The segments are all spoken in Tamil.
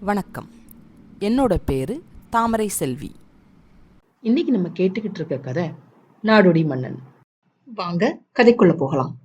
வணக்கம். என்னோட பேரு தாமரை செல்வி. இன்னைக்கு நம்ம கேட்டுக்கிட்டு இருக்க கதை நாடோடி மன்னன். வாங்க கதைக்குள்ள போகலாம்.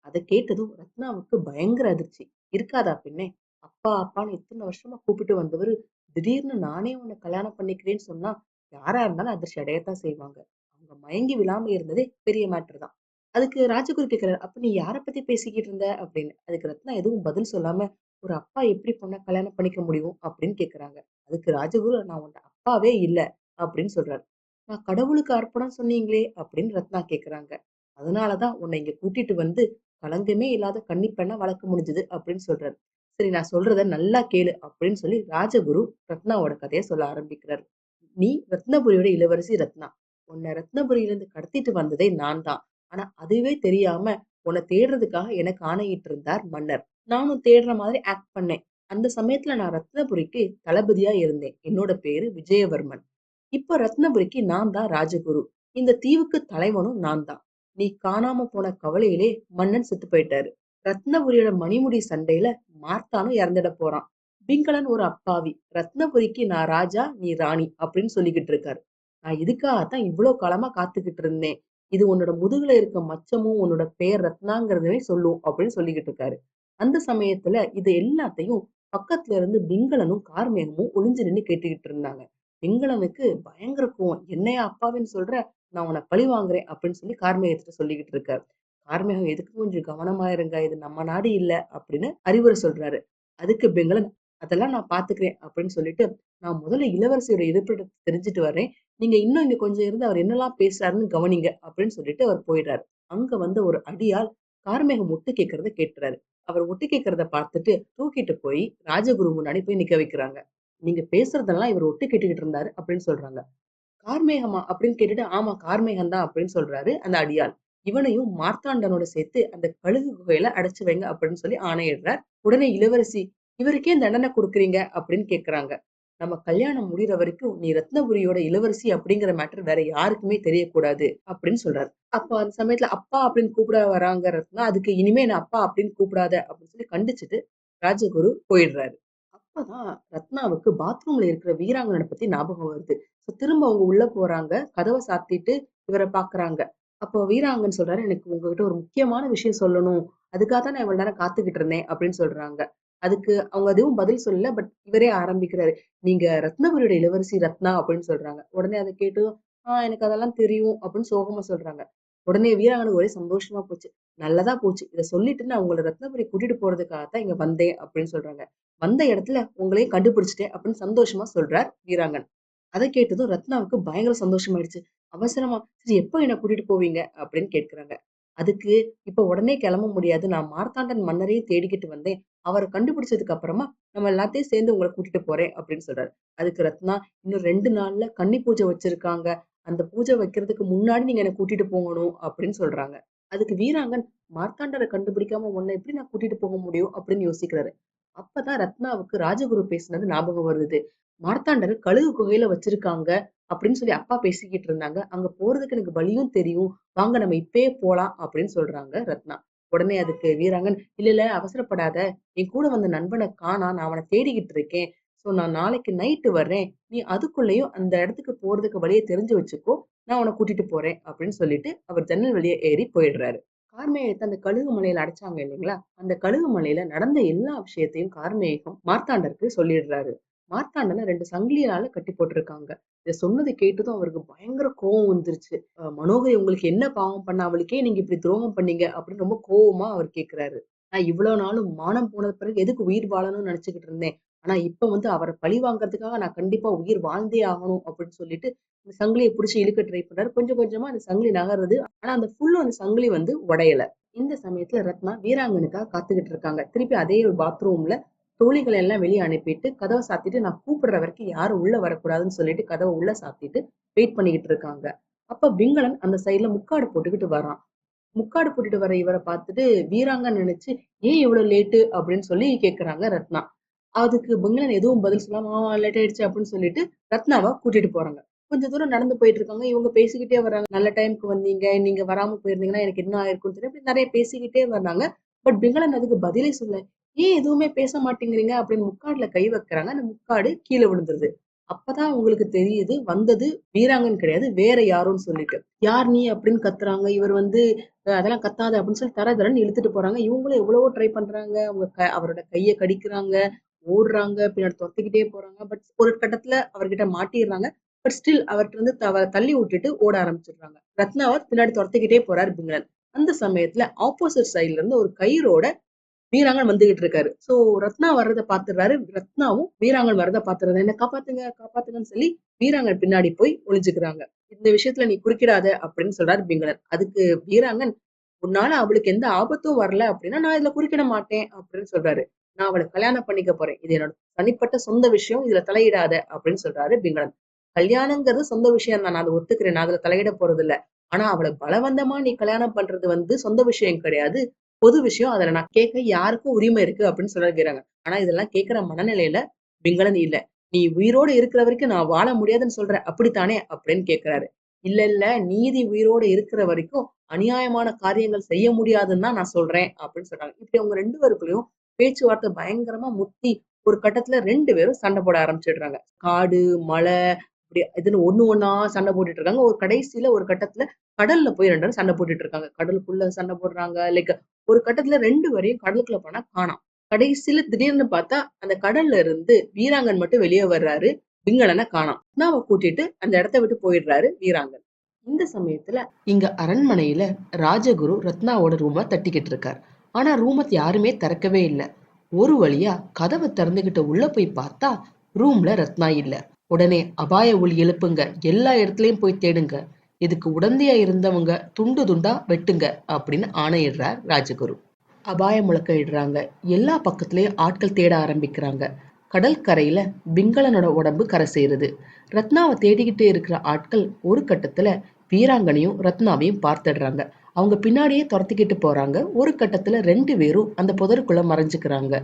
அதை கேட்டதும் ரத்னாவுக்கு பயங்கர அதிர்ச்சி. இருக்காதா பின்னே அப்பா அப்பான்னு இத்தனை வருஷமா கூப்பிட்டு வந்தவர்? திடீர்னு நானே உன்னை கல்யாணம் பண்ணிக்கிறேன்னு சொன்னா யாரா இருந்தாலும் அதிர்ச்சி அடையத்தான் செய்வாங்க. அவங்க மயங்கி விழாம இருந்ததே பெரிய மேட்டர் தான். அதுக்கு ராஜகுரு கேட்கிறார் அப்ப நீ யார பத்தி பேசிக்கிட்டு இருந்த? அப்படின்னு. அதுக்கு ரத்னா எதுவும் பதில் சொல்லாம ஒரு அப்பா எப்படி பொண்ணை கல்யாணம் பண்ணிக்க முடியும் அப்படின்னு கேட்குறாங்க அதுக்கு ராஜகுரு நான் உன்ன அப்பாவே இல்லை அப்படின்னு சொல்றாரு. நான் கடவுளுக்கு அர்ப்பணம் சொன்னீங்களே அப்படின்னு ரத்னா கேட்குறாங்க அதனாலதான் உன்னை இங்க கூட்டிட்டு வந்து கலங்கமே இல்லாத கன்னி வளர்க்க முடிஞ்சது அப்படின்னு சொல்றாரு. சரி நான் சொல்றத நல்லா கேளு அப்படின்னு சொல்லி ராஜகுரு ரத்னாவோட கதையை சொல்ல ஆரம்பிக்கிறார். நீ ரத்னபுரியோட இளவரசி ரத்னா. உன்னை ரத்னபுரியிலிருந்து கடத்திட்டு வந்ததே நான் தான். ஆனா அதுவே தெரியாம உன்னை தேடுறதுக்காக எனக்கு ஆணையிட்டு இருந்தார் மன்னர். நானும் தேடுற மாதிரி ஆக்ட் பண்ணேன். அந்த சமயத்துல நான் ரத்னபுரிக்கு தளபதியா இருந்தேன். என்னோட பேரு விஜயவர்மன். இப்ப ரத்னபுரிக்கு நான் தான் ராஜகுரு. இந்த தீவுக்கு தலைவனும் நான் தான். நீ காணாம போன கவலையிலே மன்னன் செத்து போயிட்டாரு. ரத்னபுரியோட மணிமுடி சண்டையில மார்த்தானும் இறந்துட போறான். பிங்களன் ஒரு அப்பாவி. ரத்னபுரிக்கு நான் ராஜா நீ ராணி அப்படின்னு சொல்லிக்கிட்டு இருக்காரு. நான் இதுக்காக தான் இவ்வளவு காலமா காத்துக்கிட்டு இருந்தேன்? இது உன்னோட முதுகுல இருக்க மச்சமும் உன்னோட பெயர் ரத்னாங்கிறதவே சொல்லும் அப்படின்னு சொல்லிக்கிட்டு இருக்காரு. அந்த சமயத்துல இது எல்லாத்தையும் பக்கத்துல இருந்து பிங்களனும் கார்மேகமும் ஒளிஞ்சு நின்று கேட்டுக்கிட்டு இருந்தாங்க. பிங்களனுக்கு பயங்கர கோவம். என்னையா அப்பாவின்னு சொல்ற? நான் உன்னை பழி வாங்குறேன் அப்படின்னு சொல்லி கார்மேகத்திட்ட சொல்லிக்கிட்டு இருக்காரு. கார்மேகம் எதுக்கு கொஞ்சம் கவனமா இருங்க. இது நம்ம நாடு இல்ல அப்படின்னு அறிவுரை சொல்றாரு. அதுக்கு பெங்களன் அதெல்லாம் நான் பாத்துக்கிறேன் அப்படின்னு சொல்லிட்டு நான் முதல்ல இளவரசியோட இருப்பிடத்தை தெரிஞ்சுட்டு வர்றேன். நீங்க இன்னும் இங்க கொஞ்சம் இருந்து அவர் என்னெல்லாம் பேசுறாருன்னு கவனிங்க அப்படின்னு சொல்லிட்டு அவர் போயிடுறாரு. அங்க வந்த ஒரு அடியால் கார்மேகம் ஒட்டு கேட்கறத கேட்டுறாரு. அவர் ஒட்டு கேட்கறத பார்த்துட்டு தூக்கிட்டு போய் ராஜகுரு முன்னாடி போய் நிக்க வைக்கிறாங்க. நீங்க பேசுறதெல்லாம் இவர் ஒட்டு கேட்டுக்கிட்டு இருந்தாரு அப்படின்னு சொல்றாங்க. கார்மேகமா அப்படின்னு கேட்டுட்டு ஆமா கார்மேகம் தான் அப்படின்னு சொல்றாரு அந்த அடியால் இவனையும் மார்த்தாண்டனோட சேர்த்து அந்த கழுகு குகையில அடைச்சு வைங்க அப்படின்னு சொல்லி ஆணையிடுறார். உடனே இளவரசி இவருக்கே தண்டனை கொடுக்குறீங்க அப்படின்னு கேக்குறாங்க. நம்ம கல்யாணம் முடிகிற வரைக்கும் நீ ரத்னபுரியோட இளவரசி அப்படிங்கிற மேட்டர் வேற யாருக்குமே தெரியக்கூடாது அப்படின்னு சொல்றாரு. அப்ப அந்த சமயத்துல அப்பா அப்படின்னு கூப்பிட வராங்க ரத்னா அதுக்கு இனிமே நான் அப்பா அப்படின்னு கூப்பிடாத அப்படின்னு சொல்லி கண்டிச்சுட்டு ராஜகுரு போயிடுறாரு. அப்பதான் ரத்னாவுக்கு பாத்ரூம்ல இருக்கிற வீராங்கனை பத்தி ஞாபகம் வருது. திரும்ப அவங்க உள்ள போறாங்க கதவை சாத்திட்டு இவரை பாக்குறாங்க. அப்போ வீராங்கன் சொல்றாரு எனக்கு உங்ககிட்ட ஒரு முக்கியமான விஷயம் சொல்லணும். அதுக்காக தான் நான் இவ்வளவு நேரம் காத்துக்கிட்டு இருந்தேன் அப்படின்னு சொல்றாங்க. அதுக்கு அவங்க எதுவும் பதில் சொல்லல பட் இவரே ஆரம்பிக்கிறாரு. நீங்க ரத்னபுரியோட இளவரசி ரத்னா அப்படின்னு சொல்றாங்க. உடனே அதை கேட்டு ஆஹ் எனக்கு அதெல்லாம் தெரியும் அப்படின்னு சோகமா சொல்றாங்க. உடனே வீராங்கனுக்கு ஒரே சந்தோஷமா போச்சு. நல்லதா போச்சு. இதை சொல்லிட்டு நான் உங்களை ரத்னபுரி கூட்டிட்டு போறதுக்காக தான் இங்க வந்தேன் அப்படின்னு சொல்றாங்க. வந்த இடத்துல உங்களையும் கண்டுபிடிச்சிட்டேன் அப்படின்னு சந்தோஷமா சொல்றார் வீராங்கன். அதை கேட்டதும் ரத்னாவுக்கு பயங்கர சந்தோஷமாயிடுச்சு. அவசரமா சரி எப்போ என்ன கூட்டிட்டு போவீங்க? அப்படின்னு கேட்கிறாங்க. அதுக்கு இப்ப உடனே கிளம்ப முடியாது. நான் மார்த்தாண்டன் மன்னரையும் தேடிக்கிட்டு வந்தேன். அவரை கண்டுபிடிச்சதுக்கு அப்புறமா நம்ம எல்லாத்தையும் சேர்ந்து உங்களை கூட்டிட்டு போறேன் அப்படின்னு சொல்றாரு. அதுக்கு ரத்னா இன்னும் ரெண்டு நாள்ல கன்னி பூஜை வச்சிருக்காங்க. அந்த பூஜை வைக்கிறதுக்கு முன்னாடி நீங்க என்ன கூட்டிட்டு போகணும் அப்படின்னு சொல்றாங்க. அதுக்கு வீராங்கன் மார்த்தாண்டரை கண்டுபிடிக்காம உன்னை எப்படி நான் கூட்டிட்டு போக முடியும்? அப்படின்னு யோசிக்கிறாரு. அப்பதான் ரத்னாவுக்கு ராஜகுரு பேசினது ஞாபகம் வருது. மார்த்தாண்டர் கழுகு குகையில வச்சிருக்காங்க. அப்படின்னு சொல்லி அப்பா பேசிக்கிட்டு இருந்தாங்க. அங்க போறதுக்கு எனக்கு வழியும் தெரியும். வாங்க நம்ம இப்பயே போலாம் அப்படின்னு சொல்றாங்க ரத்னா. உடனே அதுக்கு வீராங்கன் இல்ல இல்ல அவசரப்படாத. என் கூட வந்த நண்பனை காணா. நான் அவனை தேடிக்கிட்டு இருக்கேன். சோ நான் நாளைக்கு நைட்டு வர்றேன். நீ அதுக்குள்ளேயும் அந்த இடத்துக்கு போறதுக்கு வழியை தெரிஞ்சு வச்சுக்கோ. நான் உன்னை கூட்டிட்டு போறேன். அப்படின்னு சொல்லிட்டு அவர் ஜன்னல் வழியை ஏறி போயிடுறாரு. கார்மேகத்தை அந்த கழுகு மலையில அடைச்சாங்க இல்லைங்களா? அந்த கழுகு மலையில நடந்த எல்லா விஷயத்தையும் கார்மேகம் மார்த்தாண்டருக்கு சொல்லிடுறாரு. மார்த்தாண்டனை ரெண்டு சங்கிலியால கட்டி போட்டிருக்காங்க. இதை சொன்னது கேட்டதும் அவருக்கு பயங்கர கோவம் வந்துருச்சு. மனோகரி உங்களுக்கு என்ன பாவம் பண்ண அவளுக்கே நீங்க இப்படி துரோகம் பண்ணீங்க? அப்படின்னு ரொம்ப கோவமா அவர் கேட்கிறாரு நான் இவ்வளவு நாளும் மானம் போனது பிறகு எதுக்கு உயிர் வாழணும்னு நினைச்சுக்கிட்டு இருந்தேன். ஆனா இப்ப வந்து அவரை பழி வாங்குறதுக்காக நான் கண்டிப்பா உயிர் வாழ்ந்தே ஆகணும் அப்படின்னு சொல்லிட்டு இந்த சங்கிலியை பிடிச்சி இழுக்க ட்ரை பண்றாரு. கொஞ்சம் கொஞ்சமா அந்த சங்கிலி நகருது ஆனா அந்த ஃபுல்லும் அந்த சங்கிலி வந்து உடையல. இந்த சமயத்துல ரத்னா வீராங்கனுக்காக காத்துக்கிட்டு இருக்காங்க. திருப்பி அதே ஒரு பாத்ரூம்ல தோழிகளை எல்லாம் வெளியே அனுப்பிட்டு கதவை சாத்திட்டு நான் கூப்பிடுற வரைக்கும் யாரும் உள்ள வரக்கூடாதுன்னு சொல்லிட்டு கதவை உள்ள சாத்திட்டு வெயிட் பண்ணிக்கிட்டு இருக்காங்க. அப்ப பிங்களன் அந்த சைடுல முக்காடு போட்டுக்கிட்டு வரான். முக்காடு போட்டுட்டு வர இவரை பார்த்துட்டு வீராங்க நினைச்சு ஏன் இவ்வளவு லேட்டு அப்படின்னு சொல்லி கேக்குறாங்க ரத்னா. அதுக்கு பிங்களன் எதுவும் பதில் சொல்லாம லேட் ஆயிடுச்சு அப்படின்னு சொல்லிட்டு ரத்னாவை கூட்டிட்டு போறாங்க. கொஞ்ச தூரம் நடந்து போயிட்டு இருக்காங்க. இவங்க பேசிக்கிட்டே வராங்க நல்ல டைம்க்கு வந்தீங்க. நீங்க வராம போயிருந்தீங்கன்னா எனக்கு என்ன ஆயிருக்கும்னு சொல்லி அப்படி நிறைய பேசிக்கிட்டே வர்றாங்க. பட் பிங்களன் அதுக்கு பதிலே சொல்ல ஏன் எதுவுமே பேச மாட்டேங்கிறீங்க? அப்படின்னு முக்காடுல கை வைக்கிறாங்க. அந்த முக்காடு கீழே விழுந்துருது. அப்பதான் உங்களுக்கு தெரியுது வந்தது வீராங்கன் கிடையாது வேற யாருன்னு சொல்லிட்டு. யார் நீ அப்படின்னு கத்துறாங்க. இவர் வந்து அதெல்லாம் கத்தாது அப்படின்னு சொல்லி தர தரன்னு இழுத்துட்டு போறாங்க. இவங்களும் எவ்வளவோ ட்ரை பண்றாங்க. அவங்க க அவரோட கையை கடிக்கிறாங்க ஓடுறாங்க பின்னாடி துரத்துக்கிட்டே போறாங்க. பட் ஒரு கட்டத்துல அவர்கிட்ட மாட்டிடுறாங்க. பட் ஸ்டில் அவர்கிட்ட இருந்து தவ தள்ளி விட்டுட்டு ஓட ஆரம்பிச்சிடுறாங்க. ரத்னாவர் பின்னாடி துரத்துக்கிட்டே போறாரு பிங்களன். அந்த சமயத்துல ஆப்போசிட் சைடுல இருந்து ஒரு கயிறோட வீராங்கன் வந்துகிட்டு இருக்காரு. சோ ரத்னா வர்றதை பாத்துறாரு ரத்னாவும் வீராங்கன் வர்றதை பாத்துறாரு என்ன காப்பாத்துங்க காப்பாத்துங்கன்னு சொல்லி வீராங்கன் பின்னாடி போய் ஒளிஞ்சுக்கிறாங்க. இந்த விஷயத்துல நீ குறுக்கிடாத அப்படின்னு சொல்றாரு பிங்களன் அதுக்கு வீராங்கன் உன்னால அவளுக்கு எந்த ஆபத்தும் வரல அப்படின்னா நான் இதுல குறுக்கிட மாட்டேன் அப்படின்னு சொல்றாரு. நான் அவளை கல்யாணம் பண்ணிக்க போறேன். இது என்னோட தனிப்பட்ட சொந்த விஷயம். இதுல தலையிடாத அப்படின்னு சொல்றாரு பிங்களன் கல்யாணங்கிறது சொந்த விஷயம் தான். நான் அதை ஒத்துக்கிறேன். நான் அதுல தலையிட போறது இல்ல ஆனா அவளை பலவந்தமா நீ கல்யாணம் பண்றது வந்து சொந்த விஷயம் கிடையாது. பொது விஷயம். அதுல நான் கேட்க யாருக்கும் உரிமை இருக்கு அப்படின்னு சொல்லிருக்கிறாங்க வீராங்க ஆனா இதெல்லாம் கேட்கிற மனநிலையில பிங்களன் இல்ல. நீ உயிரோட இருக்கிற வரைக்கும் நான் வாழ முடியாதுன்னு சொல்கிறேன் அப்படித்தானே? அப்படின்னு கேக்குறாரு. இல்ல இல்ல நீதி உயிரோட இருக்கிற வரைக்கும் அநியாயமான காரியங்கள் செய்ய முடியாதுன்னு தான் நான் சொல்றேன் அப்படின்னு சொல்றாங்க. இப்படி அவங்க ரெண்டு பேருக்குள்ளயும் பேச்சுவார்த்தை பயங்கரமா முத்தி ஒரு கட்டத்துல ரெண்டு பேரும் சண்டை போட ஆரம்பிச்சிடுறாங்க. காடு மலை இப்படி இதுன்னு ஒண்ணு ஒன்னா சண்டை போட்டுட்டு இருக்காங்க. ஒரு கடைசியில ஒரு கட்டத்துல கடல்ல போய் ரெண்டு சண்டை போட்டுட்டு இருக்காங்க. கடலுக்குள்ள சண்டை போடுறாங்க. லைக் ஒரு கட்டத்துல ரெண்டு வரையும் கடலுக்குள்ள போனா காணாம். கடைசியில திடீர்னு பார்த்தா அந்த கடல்ல இருந்து வீராங்கன் மட்டும் வெளியே வர்றாரு. விங்களனை காணாம். நாவ கூட்டிட்டு அந்த இடத்த விட்டு போயிடுறாரு வீராங்கன். இந்த சமயத்துல இங்க அரண்மனையில ராஜகுரு ரத்னாவோட ரூம தட்டிக்கிட்டு இருக்கார். ஆனா ரூம யாருமே திறக்கவே இல்ல. ஒரு வழியா கதவை திறந்துகிட்டு உள்ள போய் பார்த்தா ரூம்ல ரத்னா இல்ல. உடனே அபாய ஒளி எழுப்புங்க. எல்லா இடத்துலையும் போய் தேடுங்க. இதுக்கு உடந்தையா இருந்தவங்க துண்டு துண்டா வெட்டுங்க அப்படின்னு ஆணையிடுறார் ராஜகுரு. அபாய முழக்கமிடுறாங்க எல்லா பக்கத்துலயும் ஆட்கள் தேட ஆரம்பிக்கிறாங்க. கடற்கரையில பிங்களனோட உடம்பு கரை சேருது. ரத்னாவை தேடிக்கிட்டே இருக்கிற ஆட்கள் ஒரு கட்டத்துல வீராங்கனையும் ரத்னாவையும் பார்த்துடுறாங்க. அவங்க பின்னாடியே துரத்திக்கிட்டு போறாங்க. ஒரு கட்டத்துல ரெண்டு பேரும் அந்த புதருக்குள்ள மறைஞ்சுக்கிறாங்க.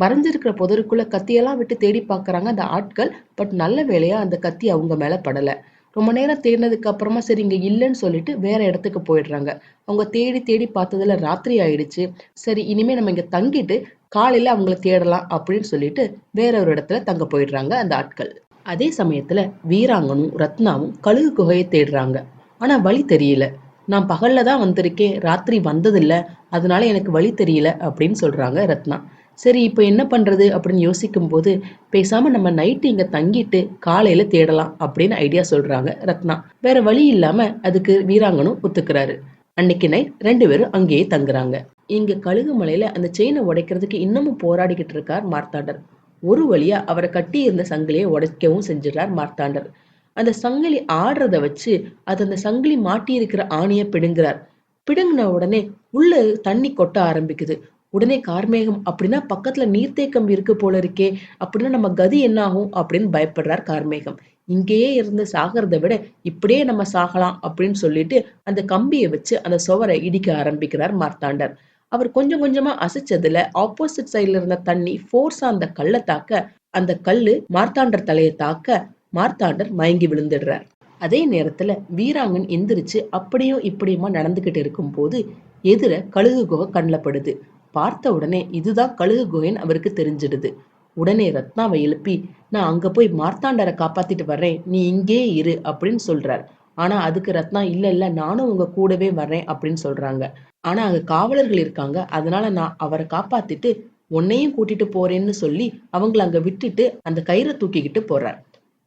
மறைஞ்சிருக்கிற புதருக்குள்ள கத்தியெல்லாம் விட்டு தேடி பார்க்குறாங்க அந்த ஆட்கள். பட் நல்ல வேலையா அந்த கத்தி அவங்க மேல படலை. ரொம்ப நேரம் தேடினதுக்கு அப்புறமா சரி இங்க இல்லைன்னு சொல்லிட்டு வேற இடத்துக்கு போயிடுறாங்க. அவங்க தேடி தேடி பார்த்ததுல ராத்திரி ஆயிடுச்சு. சரி இனிமே நம்ம இங்க தங்கிட்டு காலையில அவங்கள தேடலாம் அப்படின்னு சொல்லிட்டு வேற ஒரு இடத்துல தங்க போயிடுறாங்க அந்த ஆட்கள். அதே சமயத்துல வீராங்கனும் ரத்னாவும் கழுகு குகையை தேடுறாங்க. ஆனா வழி தெரியல. நான் பகல்ல தான் வந்திருக்கேன் ராத்திரி வந்ததில்லை. அதனால எனக்கு வழி தெரியல அப்படின்னு சொல்றாங்க ரத்னா. சரி இப்போ என்ன பண்றது அப்படின்னு யோசிக்கும் போது பேசாம நம்ம நைட்டு இங்க தங்கிட்டு காலையில தேடலாம் அப்படின்னு ஐடியா சொல்றாங்க ரத்னா. வேற வழி இல்லாம அதுக்கு வீராங்கனும் ஒத்துக்கிறாரு. அன்னைக்கு நைட் ரெண்டு பேரும் அங்கேயே தங்குறாங்க. இங்க கழுகு மலையில அந்த செயினை உடைக்கிறதுக்கு இன்னமும் போராடிக்கிட்டு இருக்கார் மார்த்தாண்டர். ஒரு வழியா அவரை கட்டி இருந்த சங்கிலியை உடைக்கவும் செஞ்சிடறார் மார்த்தாண்டர். அந்த சங்கிலி ஆடுறத வச்சு அது அந்த சங்கிலி மாட்டி இருக்கிற ஆணியை பிடுங்குறார். பிடுங்கின உடனே உள்ள தண்ணி கொட்ட ஆரம்பிக்குது. உடனே கார்மேகம் அப்படின்னா பக்கத்துல நீர்த்தேக்கம் இருக்கு போல இருக்கே அப்படின்னா நம்ம கதி என்ன ஆகும் அப்படின்னு பயப்படுறார் கார்மேகம் இங்கேயே இருந்து சாகிறத விட இப்படியே நம்ம சாகலாம் அப்படின்னு சொல்லிட்டு அந்த கம்பியை வச்சு அந்த சுவரை இடிக்க ஆரம்பிக்கிறார் மார்த்தாண்டர் அவர் கொஞ்சம் கொஞ்சமா அசைச்சதுல ஆப்போசிட் சைட்ல இருந்த தண்ணி ஃபோர்ஸா அந்த கல்லை தாக்க அந்த கல்லு மார்த்தாண்டர் தலையை தாக்க மார்த்தாண்டர் மயங்கி விழுந்துடுறார். அதே நேரத்துல வீராங்கன் எந்திரிச்சு அப்படியும் இப்படியுமா நடந்துகிட்டு இருக்கும்போது எதிர கழுகு குகை கண்ணப்படுது பார்த்த உடனே இதுதான் கழுகு குகைன்னு அவருக்கு தெரிஞ்சிடுது. உடனே ரத்னாவை எழுப்பி நான் அங்க போய் மார்த்தாண்டரை காப்பாத்திட்டு வர்றேன். நீ இங்கே இரு அப்படின்னு சொல்றார். ஆனா அதுக்கு ரத்னா இல்ல இல்ல நானும் உங்க கூடவே வர்றேன் அப்படின்னு சொல்றாங்க. ஆனா அங்க காவலர்கள் இருக்காங்க. அதனால நான் அவரை காப்பாத்திட்டு உன்னையும் கூட்டிட்டு போறேன்னு சொல்லி அவங்கள அங்க விட்டுட்டு அந்த கயிறை தூக்கிக்கிட்டு போறார்.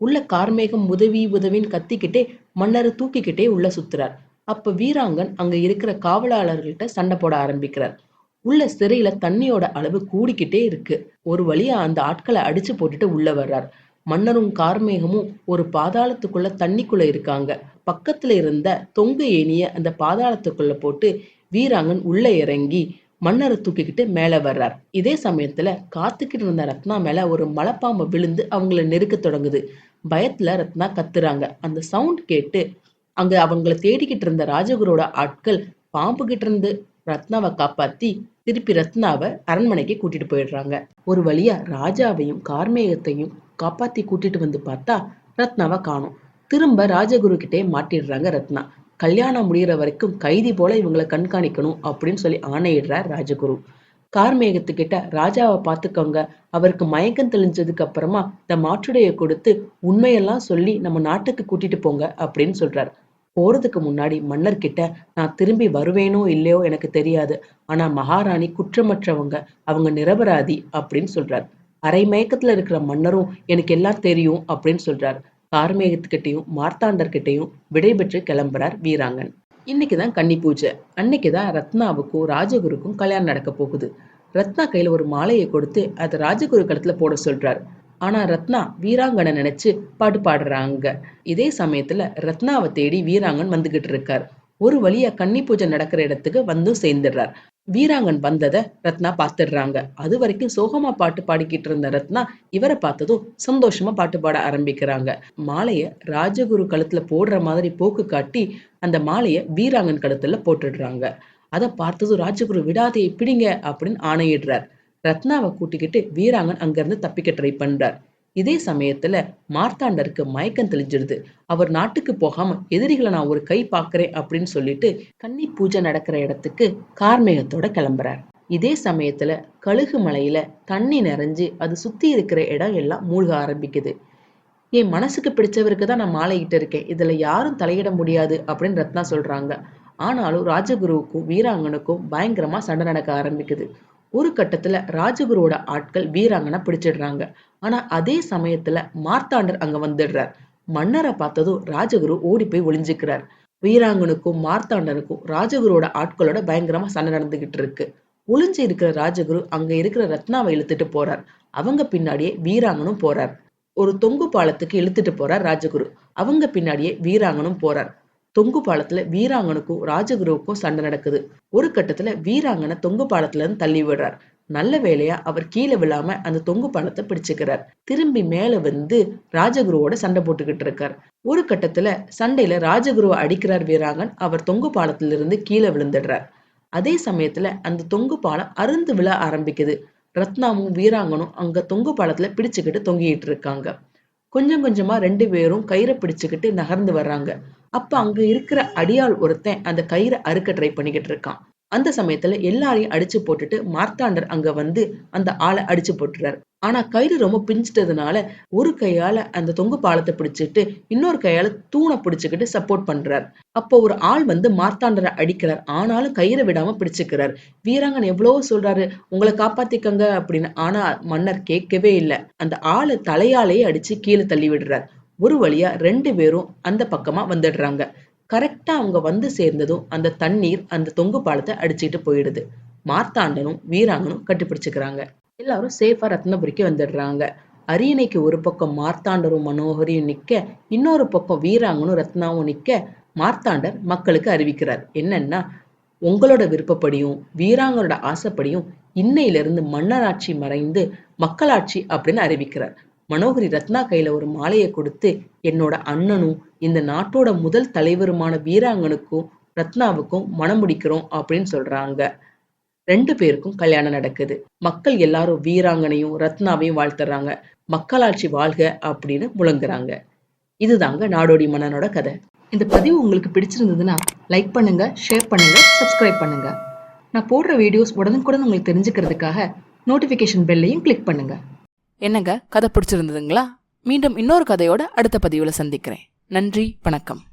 உள்ள கார்மேகம் உதவி உதவின்னு கத்திக்கிட்டே மன்னரை தூக்கிக்கிட்டே உள்ள சுத்துறார். அப்ப வீராங்கன் அங்க இருக்கிற காவலாளர்கள்ட்ட சண்டை போட ஆரம்பிக்கிறார். உள்ள சிறையில தண்ணியோட அளவு கூடிக்கிட்டே இருக்கு. ஒரு வழியா அந்த ஆட்களை அடிச்சு போட்டுட்டு உள்ள வர்றார். மன்னரும் கார்மேகமும் ஒரு பாதாளத்துக்குள்ள தண்ணிக்குள்ள இருக்காங்க. பக்கத்துல இருந்த தொங்கு ஏனிய அந்த பாதாளத்துக்குள்ள போட்டு வீராங்கன் உள்ள இறங்கி மன்னரை தூக்கிக்கிட்டு மேல வர்றார். இதே சமயத்துல காத்துக்கிட்டு இருந்த ரத்னா மேல ஒரு மலைப்பாம்பு விழுந்து அவங்கள நெருக்க தொடங்குது. பயத்துல ரத்னா கத்துறாங்க. அந்த சவுண்ட் கேட்டு அங்க அவங்கள தேடிக்கிட்டு இருந்த ராஜகுரோட ஆட்கள் பாம்பு கிட்ட இருந்து ரத்னாவை காப்பாத்தி திருப்பி ரத்னாவை அரண்மனைக்கு கூட்டிட்டு போயிடுறாங்க. ஒரு வழியா ராஜாவையும் கார்மேகத்தையும் காப்பாத்தி கூட்டிட்டு வந்து பார்த்தா ரத்னாவை காணும். திரும்ப ராஜகுரு கிட்டே மாட்டிடுறாங்க ரத்னா. கல்யாணம் முடியிற வரைக்கும் கைதி போல இவங்களை கண்காணிக்கணும் அப்படின்னு சொல்லி ஆணையிடுறார் ராஜகுரு. கார்மேகத்துக்கிட்ட ராஜாவை பார்த்துக்கோங்க அவருக்கு மயக்கம் தெளிஞ்சதுக்கு அப்புறமா இந்த மாற்றுடையை கொடுத்து உண்மையெல்லாம் சொல்லி நம்ம நாட்டுக்கு கூட்டிட்டு போங்க அப்படின்னு சொல்றாரு. போறதுக்கு முன்னாடி மன்னர்கிட்ட நான் திரும்பி வருவேனோ இல்லையோ எனக்கு தெரியாது. ஆனா மகாராணி குற்றமற்றவங்க அவங்க நிரபராதி அப்படின்னு சொல்றார். அரை மயக்கத்துல இருக்கிற மன்னரும் எனக்கு எல்லாம் தெரியும் அப்படின்னு சொல்றார். கார்மேகத்துக்கிட்டையும் மார்த்தாண்டர்கிட்டையும் விடைபெற்று கிளம்புறார் வீராங்கன். இன்னைக்குதான் கன்னி பூஜை. அன்னைக்குதான் ரத்னாவுக்கும் ராஜகுருக்கும் கல்யாணம் நடக்க போகுது. ரத்னா கையில ஒரு மாலையை கொடுத்து அதை ராஜகுரு கழுத்துல போட சொல்றாரு. ஆனா ரத்னா வீராங்கனை நினைச்சு பாட்டு பாடுறாங்க இதே சமயத்துல ரத்னாவை தேடி வீராங்கன் வந்துகிட்டு இருக்கார். ஒரு வழியா கன்னி பூஜை நடக்கிற இடத்துக்கு வந்து சேர்ந்துடுறார். வீராங்கன் வந்ததை ரத்னா பார்த்துடுறாங்க. அது வரைக்கும் சோகமா பாட்டு பாடிக்கிட்டு இருந்த ரத்னா இவரை பார்த்ததும் சந்தோஷமா பாட்டு பாட ஆரம்பிக்கிறாங்க. மாலைய ராஜகுரு கழுத்துல போடுற மாதிரி போக்கு காட்டி அந்த மாலைய வீராங்கன் கழுத்துல போட்டுடுறாங்க. அதை பார்த்ததும் ராஜகுரு விடாதே பிடிங்க அப்படின்னு ஆணையிடுறார். ரத்னாவை கூட்டிக்கிட்டு வீராங்கன் அங்கிருந்து தப்பிக்க ட்ரை பண்றார். இதே சமயத்துல மார்த்தாண்டருக்கு மயக்கம் தெளிஞ்சிடுது அவர் நாட்டுக்கு போகாம எதிரிகளை நான் ஒரு கை பாக்குறேன் அப்படின்னு சொல்லிட்டு கன்னி பூஜை நடக்கிற இடத்துக்கு கார்மேகத்தோட கிளம்புறார். இதே சமயத்துல கழுகு மலையில தண்ணி நிறைஞ்சு அது சுத்தி இருக்கிற இடம் எல்லாம் மூழ்க ஆரம்பிக்குது. என் மனசுக்கு பிடிச்சவருக்கு தான் நான் மாலையிட்டு இருக்கேன். இதுல யாரும் தலையிட முடியாது அப்படின்னு ரத்னா சொல்றாங்க. ஆனாலும் ராஜகுருவுக்கும் வீராங்கனுக்கும் பயங்கரமா சண்டை நடக்க ஆரம்பிக்குது. ஒரு கட்டத்துல ராஜகுருவோட ஆட்கள் வீராங்கனை பிடிச்சிடுறாங்க. ஆனா அதே சமயத்துல மார்த்தாண்டர் அங்க வந்துடுறார். மன்னரை பார்த்ததும் ராஜகுரு ஓடி போய் ஒளிஞ்சுக்கிறார். வீராங்கனுக்கும் மார்த்தாண்டனுக்கும் ராஜகுருவோட ஆட்களோட பயங்கரமா சண்டை நடந்துகிட்டு இருக்கு. ஒளிஞ்சு இருக்கிற ராஜகுரு அங்க இருக்கிற ரத்னாவை இழுத்துட்டு போறார். அவங்க பின்னாடியே வீராங்கனும் போறார். ஒரு தொங்கு பாலத்துக்கு இழுத்துட்டு போறார் ராஜகுரு. அவங்க பின்னாடியே வீராங்கனும் போறார். தொங்கு பாலத்துல வீராங்கனுக்கும் ராஜகுருவுக்கும் சண்டை நடக்குது. ஒரு கட்டத்துல வீராங்கனை தொங்கு பாலத்துல இருந்து தள்ளி விடுறார். நல்ல வேளையா அவர் கீழே விழாம அந்த தொங்கு பாலத்தை பிடிச்சுக்கிறார். திரும்பி மேல வந்து ராஜகுருவோட சண்டை போட்டுக்கிட்டு இருக்கார். ஒரு கட்டத்துல சண்டையில ராஜகுருவை அடிக்கிறார் வீராங்கன். அவர் தொங்கு பாலத்திலிருந்து கீழே விழுந்துடுறார். அதே சமயத்துல அந்த தொங்கு பாலம் அருந்து விழ ஆரம்பிக்குது. ரத்னாவும் வீராங்கனும் அங்க தொங்கு பாலத்துல பிடிச்சுக்கிட்டு தொங்கிட்டு இருக்காங்க. கொஞ்சம் கொஞ்சமா ரெண்டு பேரும் கயிறை பிடிச்சுக்கிட்டு நகர்ந்து வர்றாங்க. அப்ப அங்க இருக்கிற அடியாள் ஒருத்தன் அந்த கயிறை அறுக்க ட்ரை பண்ணிக்கிட்டு இருக்கான். அந்த சமயத்துல எல்லாரையும் அடிச்சு போட்டுட்டு மார்த்தாண்டர் அங்க வந்து அந்த ஆளை அடிச்சு போட்டுறாரு. ஆனா கயிறு ரொம்ப பிஞ்சிட்டதுனால ஒரு கையால அந்த தொங்கு பாலத்தை பிடிச்சிட்டு இன்னொரு கையால தூணை பிடிச்சுக்கிட்டு சப்போர்ட் பண்றார். அப்போ ஒரு ஆள் வந்து மார்த்தாண்டரை அடிக்கிறார். ஆனாலும் கயிறை விடாம பிடிச்சுக்கிறார். வீராங்கன் எவ்வளவோ சொல்றாரு உங்களை காப்பாத்திக்கங்க அப்படின்னு. ஆனா மன்னர் கேட்கவே இல்லை. அந்த ஆளை தலையாலேயே அடிச்சு கீழே தள்ளி விடுறார். ஒரு வழியா ரெண்டு பேரும் அந்த பக்கமா வந்துடுறாங்க. கரெக்டா அவங்க வந்து சேர்ந்ததும் அந்த தண்ணீர் அந்த தொங்கு பாலத்தை அடிச்சுட்டு போயிடுது. மார்த்தாண்டனும் வீராங்கனும் கட்டிப்பிடிச்சுக்கிறாங்க. எல்லாரும் சேஃபா ரத்னபுரிக்கு வந்துடுறாங்க. அரியணைக்கு ஒரு பக்கம் மார்த்தாண்டரும் மனோகரியும் நிக்க இன்னொரு பக்கம் வீராங்கனும் ரத்னாவும் நிக்க மார்த்தாண்டர் மக்களுக்கு அறிவிக்கிறார். என்னன்னா உங்களோட விருப்பப்படியும் வீராங்கனோட ஆசைப்படியும் இன்னையிலிருந்து மன்னராட்சி மறைந்து மக்களாட்சி அப்படின்னு அறிவிக்கிறார். மனோகரி ரத்னா கையில ஒரு மாலையை கொடுத்து என்னோட அண்ணனும் இந்த நாட்டோட முதல் தலைவருமான வீராங்கனுக்கும் ரத்னாவுக்கும் மனம் முடிக்கிறோம் அப்படின்னு சொல்றாங்க. ரெண்டு பேருக்கும் கல்யாணம் நடக்குது. மக்கள் எல்லாரும் வீராங்கனையும் ரத்னாவையும் வாழ்த்துறாங்க. மக்களாட்சி வாழ்க அப்படின்னு முழங்குறாங்க. இதுதாங்க நாடோடி மன்னனோட கதை. இந்த பதிவு உங்களுக்கு பிடிச்சிருந்ததுன்னா லைக் பண்ணுங்க ஷேர் பண்ணுங்க சப்ஸ்கிரைப் பண்ணுங்க. நான் போடுற வீடியோஸ் உடனுக்குடன் உங்களுக்கு தெரிஞ்சுக்கிறதுக்காக நோட்டிஃபிகேஷன் பெல்லையும் கிளிக் பண்ணுங்க. என்னங்க? கதை பிடிச்சிருந்ததுங்களா? மீண்டும் இன்னொரு கதையோட அடுத்த பதிவில் சந்திக்கிறேன். நன்றி வணக்கம்.